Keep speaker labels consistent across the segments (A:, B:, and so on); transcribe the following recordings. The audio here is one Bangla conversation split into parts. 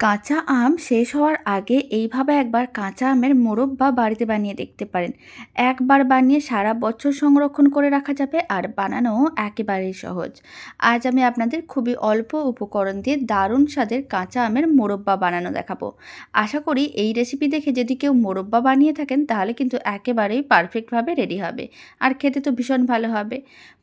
A: কাঁচা আম শেষ হওয়ার আগে এইভাবে একবার কাঁচা আমের মোরব্বা বাড়িতে বানিয়ে দেখতে পারেন। একবার বানিয়ে সারা বছর সংরক্ষণ করে রাখা যাবে আর বানানোও একেবারেই সহজ। আজ আমি আপনাদের খুবই অল্প উপকরণ দিয়ে দারুণ স্বাদের কাঁচা আমের মোরব্বা বানানো দেখাবো। আশা করি এই রেসিপি দেখে যদি কেউ মোরব্বা বানিয়ে থাকেন তাহলে কিন্তু একেবারেই পারফেক্টভাবে রেডি হবে। আর খেতে তো ভীষণ ভালো হবে।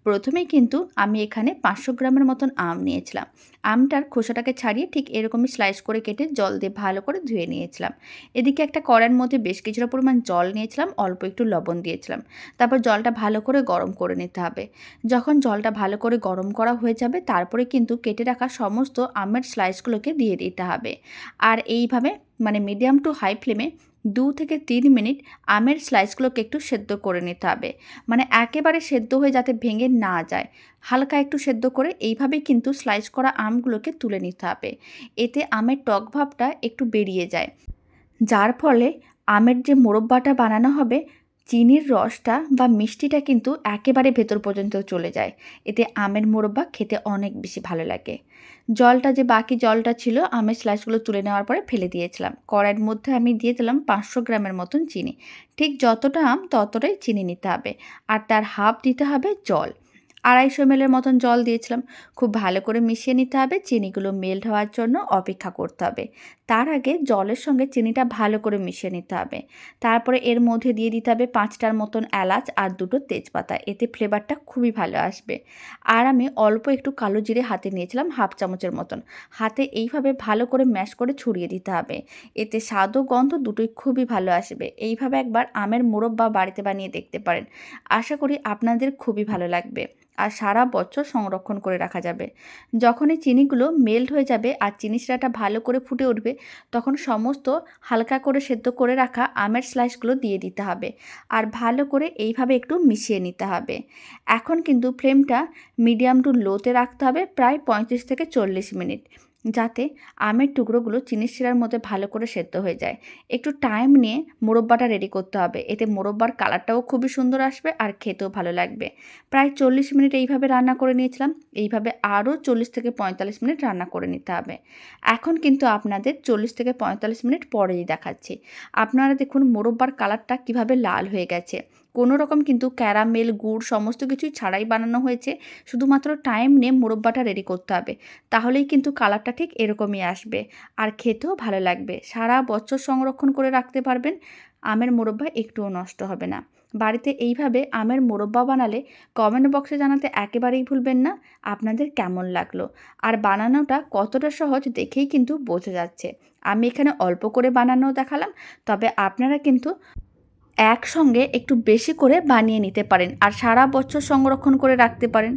A: প্রথমেই কিন্তু আমি এখানে পাঁচশো গ্রামের মতন আম নিয়েছিলাম। আমটার খোসাটাকে ছাড়িয়ে ঠিক এরকমই স্লাইস করে কেটে জল দিয়ে ভালো করে ধুয়ে নিয়েছিলাম। এদিকে একটা কড়ার মধ্যে বেশ কিছুটা পরিমাণ জল নিয়েছিলাম, অল্প একটু লবণ দিয়েছিলাম। তারপর জলটা ভালো করে গরম করে নিতে হবে। যখন জলটা ভালো করে গরম করা হয়ে যাবে, তারপরে কিন্তু কেটে রাখা সমস্ত আমের স্লাইসগুলোকে দিয়ে দিতে হবে। আর এইভাবে মানে মিডিয়াম টু হাই ফ্লেমে দু থেকে তিন মিনিট আমের স্লাইসগুলোকে একটু সেদ্ধ করে নিতে হবে। মানে একেবারে সেদ্ধ হয়ে যাতে ভেঙে না যায়। হালকা একটু সেদ্ধ করে এইভাবে কিন্তু স্লাইস করা আমগুলোকে তুলে নিতে হবে। এতে আমের টক ভাবটা একটু বেরিয়ে যায়। যার ফলে আমের যে মোরব্বাটা বানানো হবে চিনির রসটা বা মিষ্টিটা কিন্তু একেবারে ভেতর পর্যন্ত চলে যায়। এতে আমের মোরব্বা খেতে অনেক বেশি ভালো লাগে। জলটা যে বাকি জলটা ছিল, আমের স্লাইসগুলো তুলে নেওয়ার পরে ফেলে দিয়েছিলাম। কড়াইয়ের মধ্যে আমি দিয়ে দিলাম পাঁচশো গ্রামের মতন চিনি। ঠিক যতটা আম, ততটাই চিনি নিতে হবে। আর তার হাফ দিতে হবে জল। আড়াইশো এমএলের মতন জল দিয়েছিলাম। খুব ভালো করে মিশিয়ে নিতে হবে, চিনিগুলো মেল্ট হওয়ার জন্য অপেক্ষা করতে হবে। তার আগে জলের সঙ্গে চিনিটা ভালো করে মিশিয়ে নিতে হবে। তারপরে এর মধ্যে দিয়ে দিতে হবে পাঁচটার মতন এলাচ আর দুটো তেজপাতা। এতে ফ্লেভারটা খুবই ভালো আসবে। আর আমি অল্প একটু কালো জিরে হাতে নিয়েছিলাম, হাফ চামচের মতন। হাতে এইভাবে ভালো করে ম্যাশ করে ছড়িয়ে দিতে হবে। এতে স্বাদ ও গন্ধ দুটোই খুবই ভালো আসবে। এইভাবে একবার আমের মোরব্বা বাড়িতে বানিয়ে দেখতে পারেন। আশা করি আপনাদের খুবই ভালো লাগবে। আর সারা বছর সংরক্ষণ করে রাখা যাবে। যখনই চিনিগুলো মেল্ট হয়ে যাবে আর চিনি শিরাটা ভালো করে ফুটে উঠবে, তখন সমস্ত হালকা করে সেদ্ধ করে রাখা আমের স্লাইসগুলো দিয়ে দিতে হবে আর ভালো করে এইভাবে একটু মিশিয়ে নিতে হবে। এখন কিন্তু ফ্লেমটা মিডিয়াম টু লোতে রাখতে হবে, প্রায় পঁয়ত্রিশ থেকে চল্লিশ মিনিট। যাতে আমের টুকরোগুলো চিনির শিরার মধ্যে ভালো করে সেদ্ধ হয়ে যায়। একটু টাইম নিয়ে মোরব্বাটা রেডি করতে হবে। এতে মোরব্বার কালারটাও খুবই সুন্দর আসবে আর খেতেও ভালো লাগবে। প্রায় চল্লিশ মিনিট এইভাবে রান্না করে নিয়েছিলাম। এইভাবে আরও চল্লিশ থেকে পঁয়তাল্লিশ মিনিট রান্না করে নিতে হবে। এখন কিন্তু আপনাদের চল্লিশ থেকে পঁয়তাল্লিশ মিনিট পরেই দেখাচ্ছি। আপনারা দেখুন মোরব্বার কালারটা কীভাবে লাল হয়ে গেছে। কোনো রকম কিন্তু ক্যারামেল, গুড় সমস্ত কিছুই ছাড়াই বানানো হয়েছে। শুধুমাত্র টাইম নিয়ে মোরব্বাটা রেডি করতে হবে। তাহলেই কিন্তু কালারটা ঠিক এরকমই আসবে। আর খেতেও ভালো লাগবে। সারা বছর সংরক্ষণ করে রাখতে পারবেন। আমের মোরব্বা একটুও নষ্ট হবে না। বাড়িতে এইভাবে আমের মোরব্বা বানালে কমেন্ট বক্সে জানাতে একেবারেই ভুলবেন না। আপনাদের কেমন লাগল? আর বানানোটা কতটা সহজ দেখেই কিন্তু বোঝা যাচ্ছে। আমি এখানে অল্প করে বানানো দেখালাম। তবে আপনারা কিন্তু একসঙ্গে একটু বেশি করে বানিয়ে নিতে পারেন আর সারা বছর সংরক্ষণ করে রাখতে পারেন।